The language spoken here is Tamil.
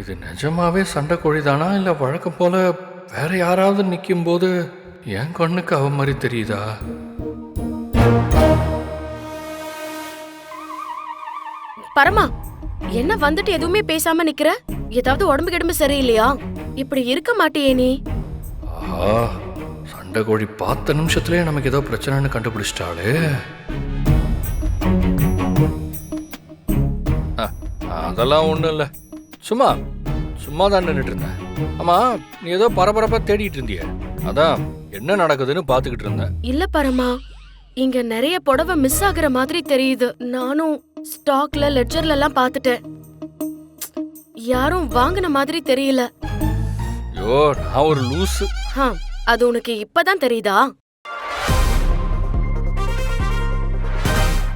இது நிஜமாவே சண்டை கோழி தானா இல்லை வழக்கம் போல வேற யாராவது நிற்கும் போது என் கண்ணுக்கு அவ மாதிரி தெரியுதா? பரமா என்ன வந்துட்டு எதுவுமே பேசாம நிக்கிற? ஏதாவது உடம்பு கிடம்பு சரியில்லையா? இப்படி இருக்க மாட்டியே நீ. சண்டை கோழி பார்த்த நிமிஷத்துலயே நமக்கு ஏதோ பிரச்சனைன்னு கண்டுபிடிச்சிட்டாளே. அதெல்லாம் ஒன்றும் இல்லை. சும்மா சும்மா தான் நின்றுட்டு இருந்தேன் ஆமா நீ ஏதோ பரபரப்பாக தேடிட்டு இருந்திய. அதான் என்ன நடக்குதுன்னு பார்த்துக்கிட்டு இருந்தேன். இல்ல பரமா இங்க நிறைய புடவை மிஸ் ஆகுற மாதிரி தெரியுது. நானும் ஸ்டாக்ல லெட்ஜர்ல எல்லாம் பார்த்துட்டேன். யாரும் வாங்கின மாதிரி தெரியல. ஐயோ நான் ஒரு லூஸு ஹா, அது உனக்கு இப்பதான் தெரியுதா?